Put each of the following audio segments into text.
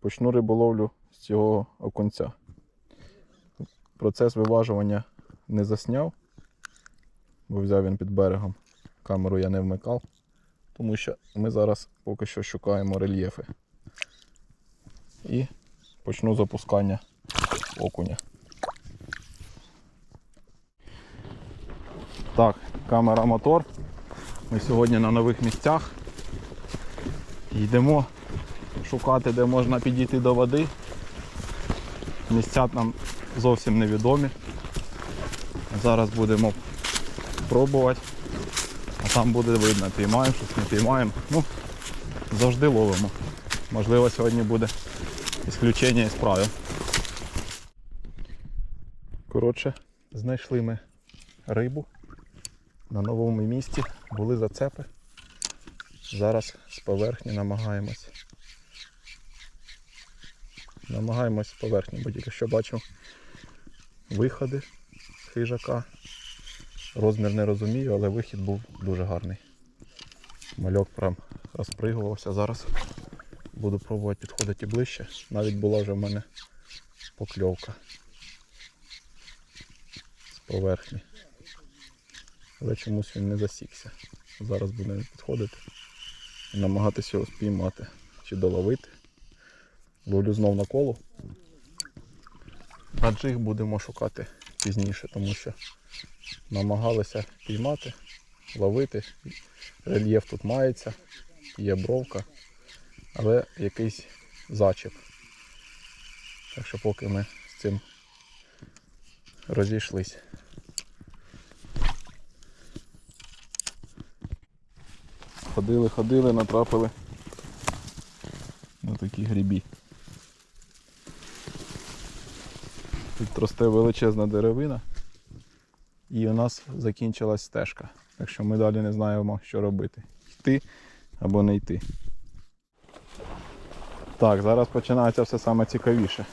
почну риболовлю з цього окунця. Процес виважування не засняв, бо взяв він під берегом. Камеру я не вмикав, тому що ми зараз поки що шукаємо рельєфи. І почну запускання окуня. Так, камера мотор. Ми сьогодні на нових місцях. Йдемо шукати, де можна підійти до води. Місця нам зовсім невідомі. Зараз будемо пробувати, а там буде видно, піймаємо щось, не піймаємо. Ну, завжди ловимо. Можливо, сьогодні буде ісключення із правил. Коротше, знайшли ми рибу на новому місці, були зацепи. Зараз з поверхні намагаємось. Намагаємось з поверхні, бо тільки що бачив виходи хижака. Розмір не розумію, але вихід був дуже гарний. Мальок прям розпригувався. Зараз буду пробувати підходити ближче. Навіть була вже в мене покльовка з поверхні. Але чомусь він не засікся. Зараз будемо підходити і намагатися його спіймати чи доловити. Ловлю знов на коло. А джиг будемо шукати пізніше, тому що намагалися піймати, ловити. Рельєф тут мається, є бровка, але якийсь зачеп. Так що поки ми з цим розійшлись. Ходили, ходили, натрапили на такі грибі. Росте величезна деревина і у нас закінчилась стежка. Так що ми далі не знаємо, що робити. Йти або не йти. Так, зараз починається все саме цікавіше.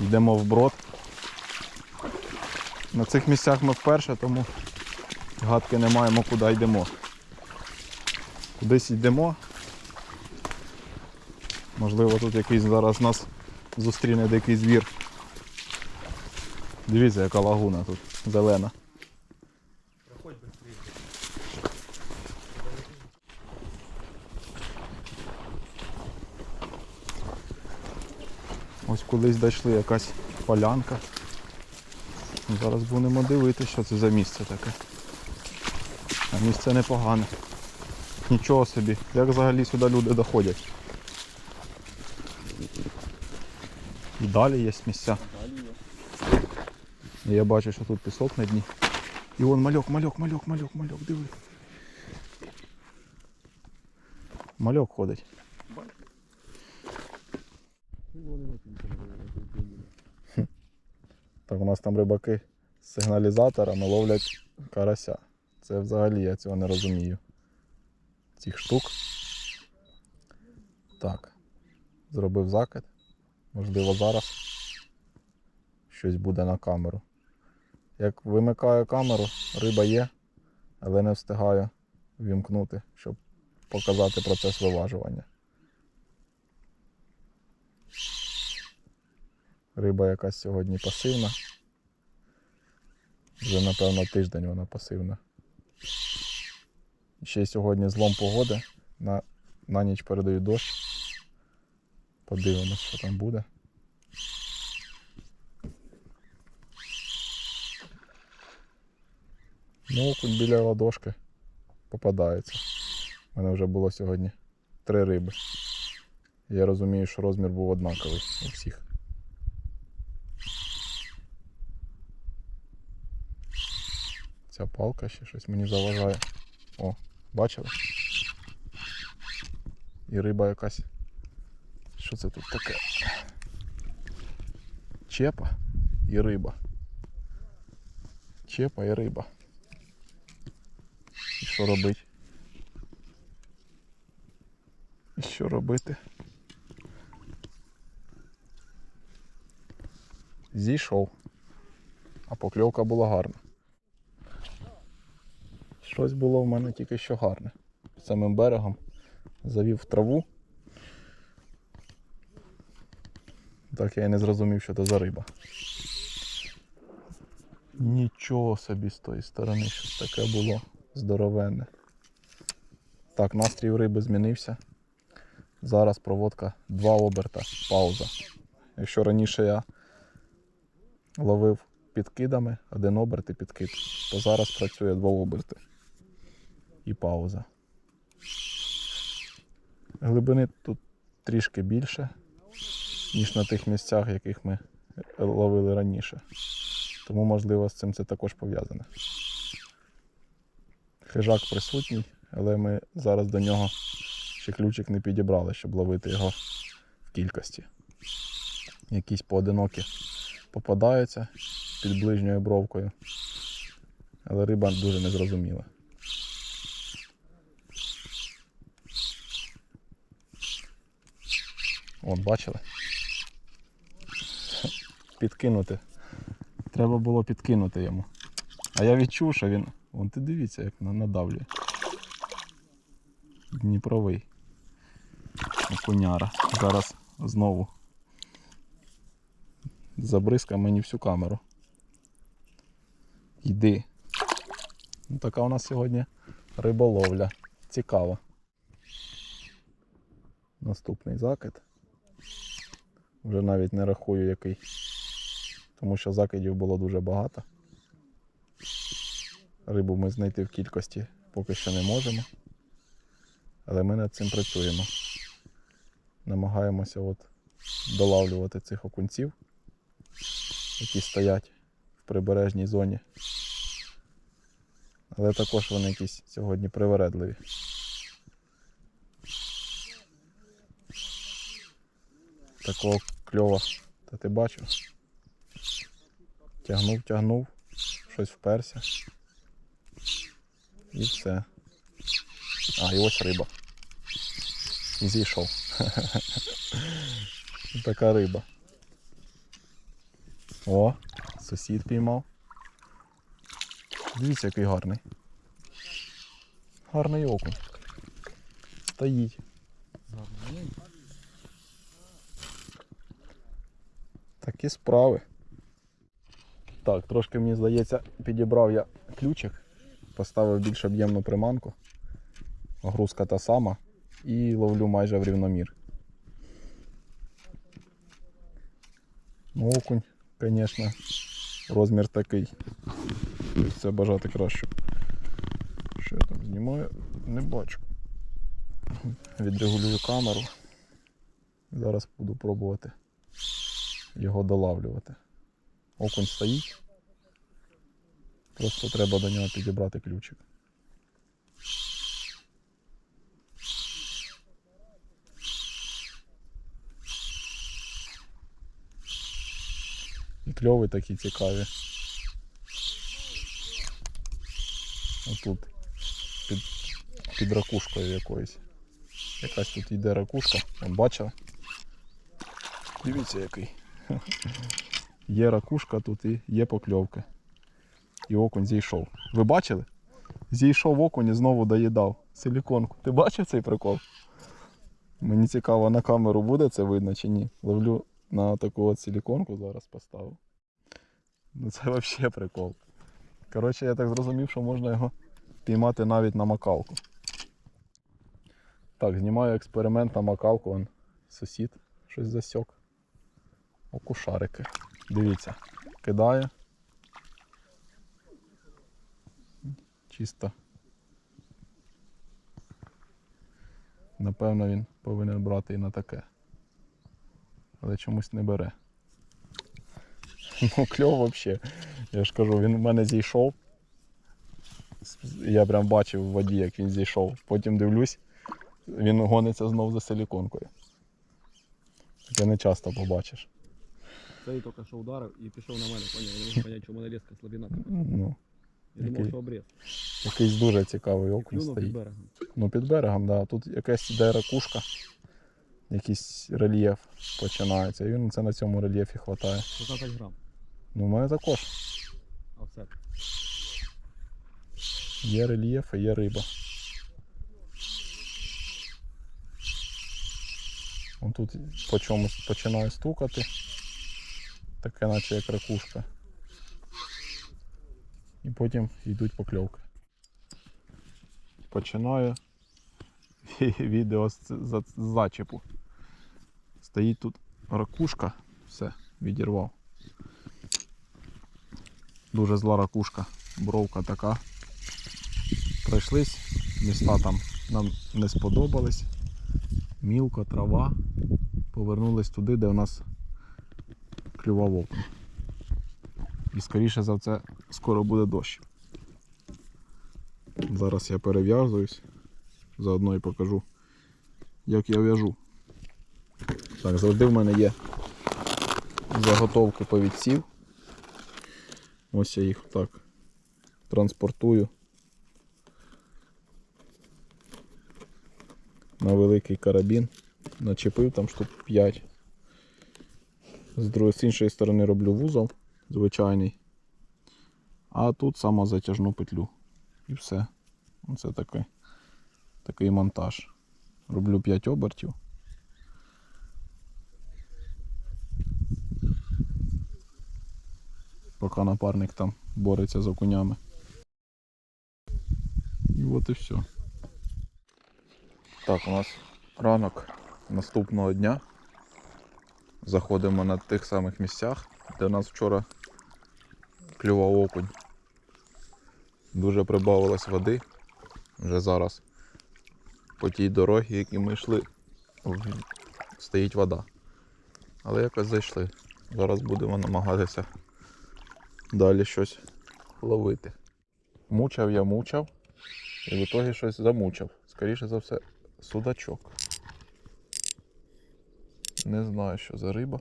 Йдемо вброд. На цих місцях ми вперше, тому гадки не маємо, куди йдемо. Кудись йдемо. Можливо, тут якийсь зараз нас зустріне дикий звір. Дивіться, яка лагуна тут зелена. Ось колись дійшли якась полянка. Зараз будемо дивитися, що це за місце таке. А місце непогане. Нічого собі. Як взагалі сюди люди доходять? І далі є місця. І Я бачу, що тут пісок на дні. І вон мальок, мальок, мальок, мальок, мальок, диви. Мальок ходить. Так, у нас там рибаки з сигналізаторами ловлять карася. Це взагалі я цього не розумію. Цих штук. Так. Зробив закид. Можливо, зараз щось буде на камеру. Як вимикаю камеру, риба є, але не встигаю вімкнути, щоб показати процес виважування. Риба якась сьогодні пасивна. Вже, напевно, тиждень вона пасивна. Ще сьогодні злом погоди. На, на ніч передають дощ. Подивимось, що там буде. Ну, окунь біля ладошки попадається. У мене вже було сьогодні три риби. Я розумію, що розмір був однаковий у всіх. Ця палка ще щось мені заважає. О, бачили? І риба якась. Що це тут таке? Чепа і риба. Чепа і риба. І що робить? І що робити? Зійшов. А покльовка була гарна. Щось було в мене тільки що гарне. Самим берегом завів траву. Так я і не зрозумів, що це за риба. Нічого собі з тої сторони щось таке було здоровенне. Так, настрій у риби змінився. Зараз проводка два оберта, пауза. Якщо раніше я ловив підкидами, один оберт і підкид, то зараз працює два оберти і пауза. Глибини тут трішки більше, ніж на тих місцях, яких ми ловили раніше. Тому, можливо, з цим це також пов'язане. Хижак присутній, але ми зараз до нього ще ключик не підібрали, щоб ловити його в кількості. Якісь поодинокі попадаються під ближньою бровкою, але риба дуже незрозуміла. От, бачили? Підкинути. Треба було підкинути йому. А я відчув, що він. Вон ти дивіться, як надавлює. Дніпровий. Окуняра. Зараз знову забризка мені всю камеру. Йди. Ну, така у нас сьогодні риболовля. Цікаво. Наступний закид. Вже навіть не рахую який. Тому що закидів було дуже багато. Рибу ми знайти в кількості поки що не можемо. Але ми над цим працюємо. Намагаємося от долавлювати цих окунців, які стоять в прибережній зоні. Але також вони якісь сьогодні привередливі. Такого кльова. Та ти бачив? Тягнув, тягнув, щось вперся. І все. А, і ось риба. І зійшов. Така риба. О, сусід піймав. Дивіться, який гарний. Гарний окунь. Стоїть. Такі справи. Так, трошки мені здається, підібрав я ключик, поставив більш об'ємну приманку. Грузка та сама і ловлю майже в рівномір. Ну, окунь, звісно, розмір такий. Це бажати краще. Що я там знімаю? Не бачу. Відрегулюю камеру. Зараз буду пробувати його долавлювати. Окунь стоїть. Просто треба до нього підібрати ключик. І кльови такі цікаві. Отут під, під ракушкою якоюсь. Якась тут йде ракушка, бачили? Дивіться який. Є ракушка тут і є покльовка. І окунь зійшов. Ви бачили? Зійшов окунь і знову доїдав силіконку. Ти бачив цей прикол? Мені цікаво, на камеру буде це видно чи ні. Ловлю на таку от силіконку зараз поставив. Ну це взагалі прикол. Коротше, я так зрозумів, що можна його піймати навіть на макалку. Так, знімаю експеримент на макалку. Вон сусід щось засьок. Окушарики. Дивіться, кидаю. Чисто. Напевно, він повинен брати і на таке. Але чомусь не бере. Ну, кльов взагалі. Я ж кажу, він в мене зійшов. Я прям бачив в воді, як він зійшов. Потім дивлюсь, він гониться знов за силіконкою. Таке не часто побачиш. Цей тільки що ударив і пішов на мене, поняв, я не можу поняти, чому мене леска слабіна. Ну, Я думав, Який? що обріз. якийсь дуже цікавий окунь Клюнув під стоїть. берегом. Ну, під берегом, да. Тут якась іде ракушка, якийсь рельєф починається. І він це на цьому рельєфі хватає. 16 грам. Ну, у мене також А все. є рельєф і є риба. Он тут по чомусь починає стукати. Таке наче як ракушка. І потім йдуть покльовки. Починаю відео з, зачепу. Стоїть тут ракушка, все, відірвав. Дуже зла ракушка, бровка така. Пройшлись, міста там нам не сподобались. Мілко, трава. Повернулись туди, де у нас клював окунь. І скоріше за це скоро буде дощ. Зараз я перев'язуюсь, заодно і покажу, як я в'яжу. Так, завжди в мене є заготовки повідців. Ось я їх так транспортую на великий карабін. Начепив там штук 5. З другої з іншої сторони роблю вузол звичайний. А тут самозатяжну петлю. І все. Оце такий, такий монтаж. Роблю 5 обертів. Поки напарник там бореться з окунями. І от і все. Так, у нас ранок наступного дня. Заходимо на тих самих місцях, де нас вчора клював окунь. Дуже прибавилось води. Вже зараз по тій дорогі, які ми йшли, стоїть вода. Але якось зайшли. Зараз будемо намагатися далі щось ловити. Мучав я мучав і в ітогі щось замучав. Скоріше за все, судачок. Не знаю, що за риба,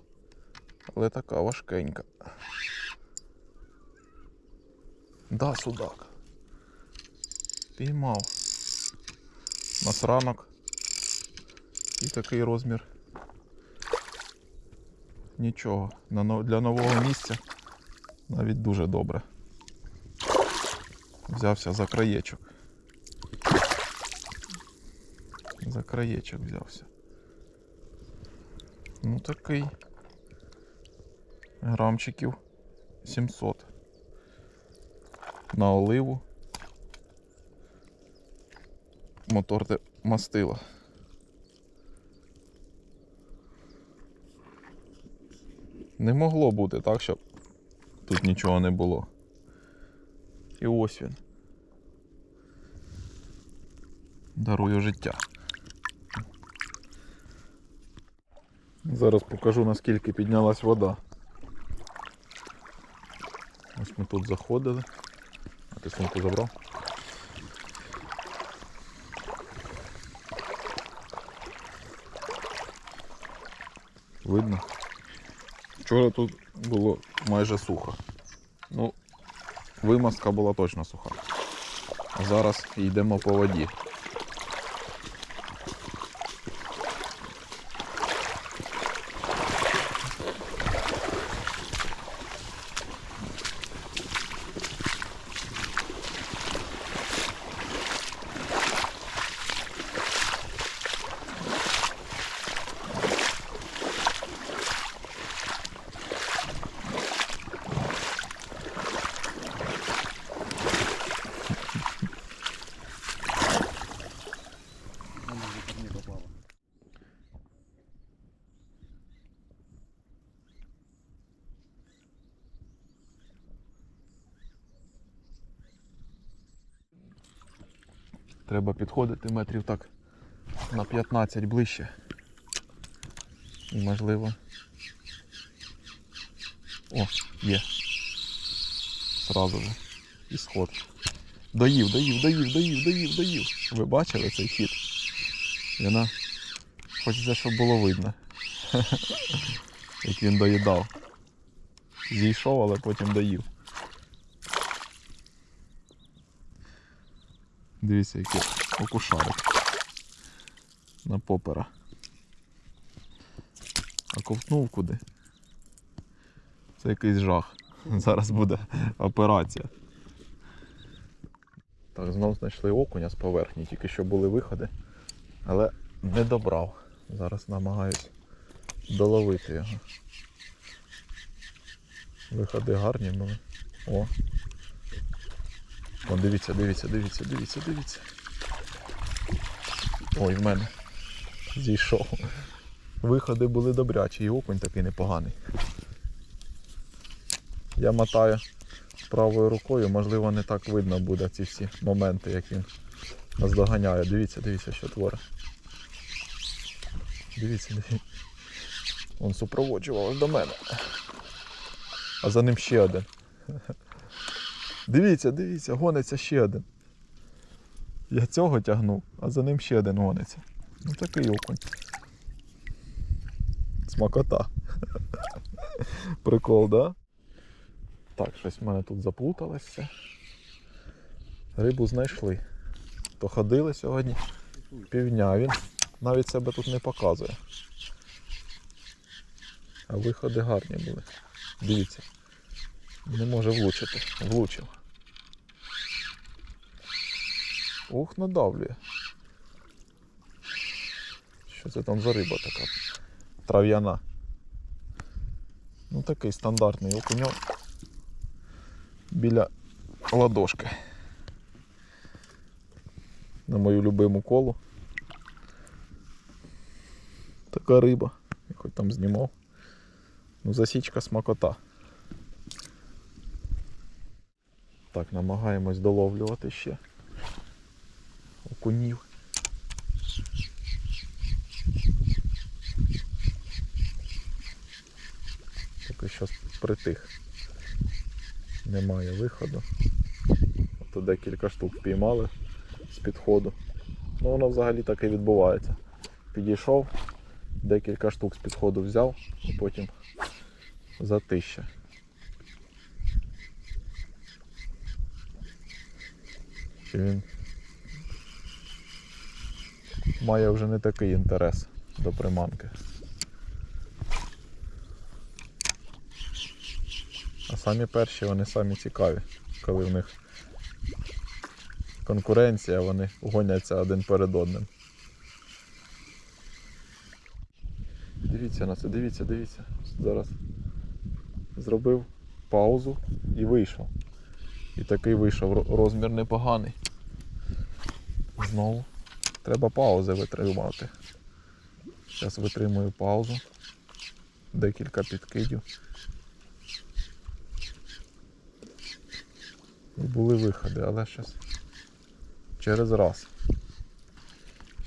але така важкенька. Да, судак. Піймав. У нас ранок. І такий розмір. Нічого. Для нового місця навіть дуже добре. Взявся за краєчок. За краєчок взявся. Ну такий. Грамчиків 700. На оливу. Мотор те мастила. Не могло бути так, щоб тут нічого не було. І ось він. Дарую життя. Зараз покажу наскільки піднялась вода. Ось ми тут заходили. А ти сумку забрав? Видно? Вчора тут було майже сухо. Ну, вимазка була точно суха. А зараз йдемо по воді. Треба підходити метрів так на 15 ближче. І можливо. О, є. Сразу же. І сход. Доїв, доїв, доїв, доїв, доїв, доїв. Ви бачили цей хід? Вона хочеться, щоб було видно. Як він доїдав. Зійшов, але потім доїв. Дивіться, який окушарик. На попера. А ковтнув куди? Це якийсь жах. Зараз буде операція. Так, знов знайшли окуня з поверхні, тільки що були виходи, але не добрав. Зараз намагаюсь доловити його. Виходи гарні були. О. О, дивіться, дивіться, дивіться, дивіться, дивіться. Ой, в мене зійшов. Виходи були добрячі, і окунь такий непоганий. Я мотаю правою рукою, можливо, не так видно буде ці всі моменти, як він нас доганяє. Дивіться, дивіться, що творить. Дивіться, дивіться. Він супроводжував до мене. А за ним ще один. Дивіться, дивіться, гониться ще один. Я цього тягнув, а за ним ще один гониться. Ну такий окунь. Смакота. Прикол, да? Так, щось в мене тут заплуталось все. Рибу знайшли. То ходили сьогодні півдня, він навіть себе тут не показує. А виходи гарні були. Дивіться. Не може влучити. Влучив. Ух, надавлює. Що це там за риба така? Трав'яна. Ну такий стандартний окуньок. Біля ладошки. На мою любиму колу. Така риба. Я хоч там знімав. Ну, засічка смакота. Так, намагаємось доловлювати ще окунів. Поки що притих. Немає виходу. Ото декілька штук піймали з підходу. Ну воно взагалі так і відбувається. Підійшов, декілька штук з підходу взяв, і потім затища. Чи він має вже не такий інтерес до приманки. А самі перші вони самі цікаві, коли в них конкуренція, вони гоняться один перед одним. Дивіться на це, дивіться, дивіться. Зараз зробив паузу і вийшов. І такий вийшов розмір непоганий. Знову. Треба паузи витримати. Зараз витримую паузу. Декілька підкидів. І були виходи, але щось через раз.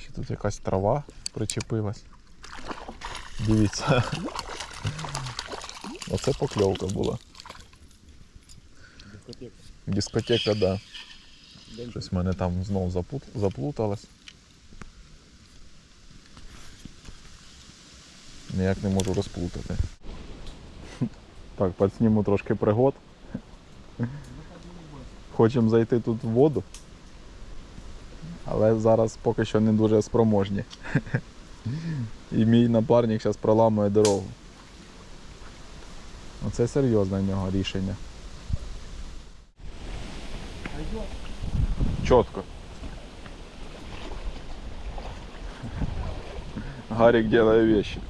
Ще тут якась трава причепилась. Дивіться. Оце покльовка була. Дискотека. Дискотека, да. Щось в мене там знов запут... заплуталось. Ніяк не можу розплутати. Так, підсніму трошки пригод. Хочемо зайти тут в воду. Але зараз поки що не дуже спроможні. І мій напарник зараз проламує дорогу. Оце серйозне в нього рішення. Чітко. Гарик делает вещи.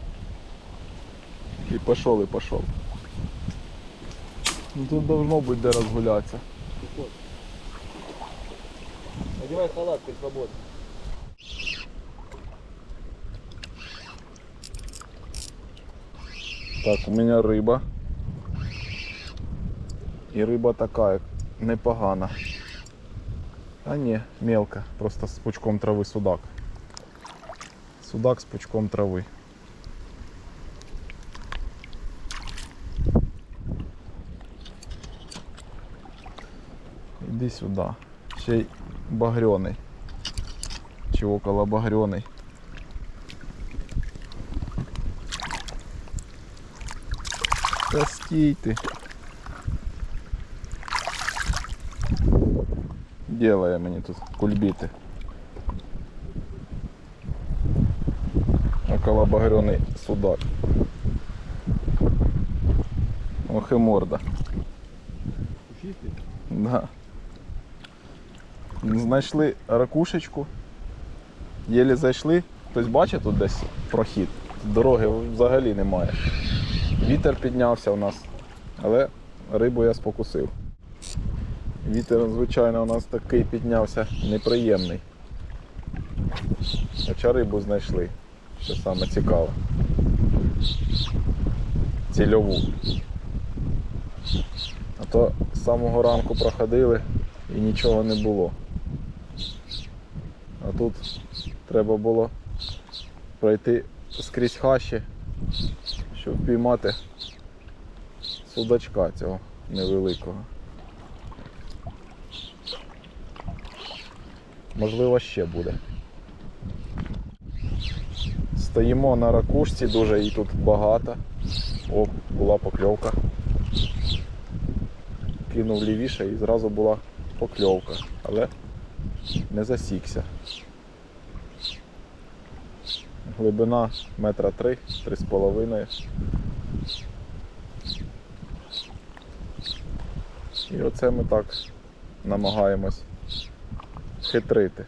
И пошел, и пошел. Ну тут должно быть где разгуляться. Одевай халат, ты свободен. Так, у меня рыба. И рыба такая непогана. А не, мелко. Просто с пучком трави судак. Судак с пучком трави. Иди сюда. Ще й багряний. Чи около багряний. Та стій ти. Делає мені тут кульбіти. Около багряний судак. Ох і морда. Пушистый? Да. Знайшли ракушечку, єлі зайшли, Хтось бачить тут десь прохід? Дороги взагалі немає. Вітер піднявся у нас, але рибу я спокусив. Вітер, звичайно, у нас такий піднявся неприємний. Хоча рибу знайшли, що саме цікаве. Цільову. А то з самого ранку проходили і нічого не було. А тут треба було пройти скрізь хащі, щоб піймати судачка цього невеликого. Можливо, ще буде. Стоїмо на ракушці, дуже її тут багато. О, була покльовка. Кинув лівіше і зразу була покльовка, але не засікся. Глибина метра три, три з половиною. І оце ми так намагаємось хитрити.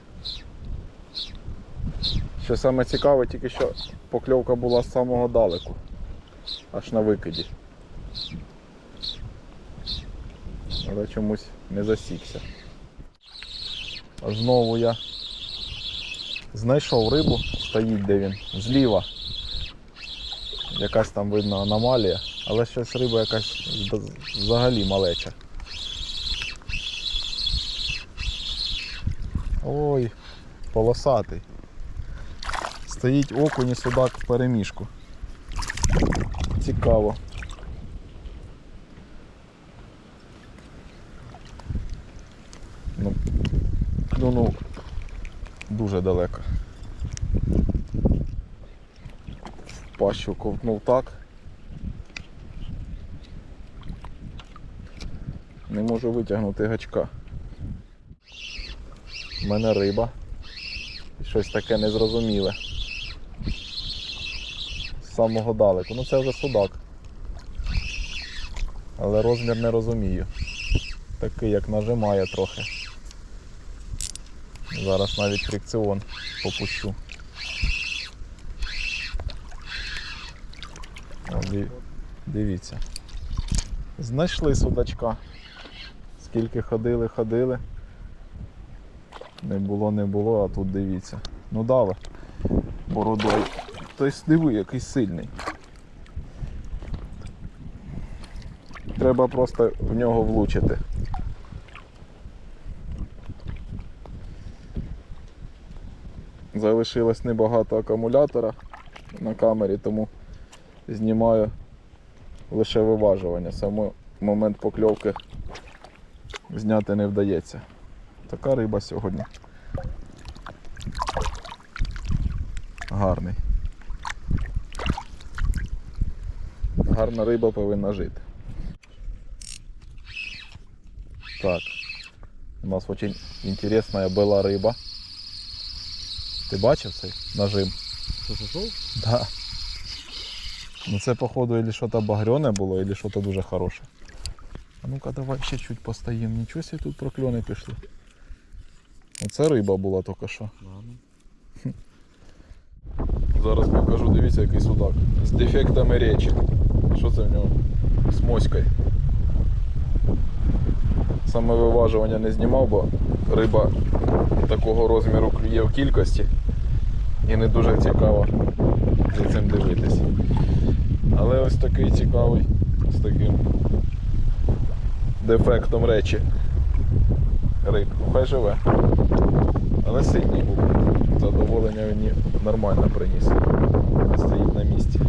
Що саме цікаве, тільки що покльовка була з самого далеку, аж на викиді. Але чомусь не засікся. А знову я знайшов рибу, стоїть де він, зліва. Якась там видно аномалія, але щось риба якась взагалі малеча. Ой, полосатий. Стоїть окунь і судак в переміжку. Цікаво. Ну, клюнув дуже далеко. Пащу ковтнув так. Не можу витягнути гачка. У мене риба. І щось таке незрозуміле. З самого далеку. Ну це вже судак. Але розмір не розумію. Такий як нажимає трохи. Зараз навіть фрикціон попущу. Дивіться. Знайшли судачка. Скільки ходили, ходили. Не було, не було, а тут дивіться. Ну дали бородою. Тобто диви, який сильний. Треба просто в нього влучити. Залишилось небагато акумулятора на камері, тому знімаю лише виважування. Саме момент покльовки зняти не вдається. Така риба сьогодні. Гарний. Гарна риба повинна жити. Так. У нас очень интересная была рыба. Ти бачив цей нажим? Що, що? Да. Ну це походу или що-то багряне було, или що-то дуже хороше. А ну-ка давай ще чуть постоїм. Нічого себе тут прокльони пішли. Оце риба була тільки що. Ладно. Зараз покажу, дивіться, який судак. З дефектами речі. Що це в нього? З моською. Саме виважування не знімав, бо риба такого розміру клює в кількості. І не дуже цікаво за цим дивитись. Але ось такий цікавий з таким дефектом речі рибку, хай живе. Але сильний був. Задоволення він нормально приніс. Стоїть на місці.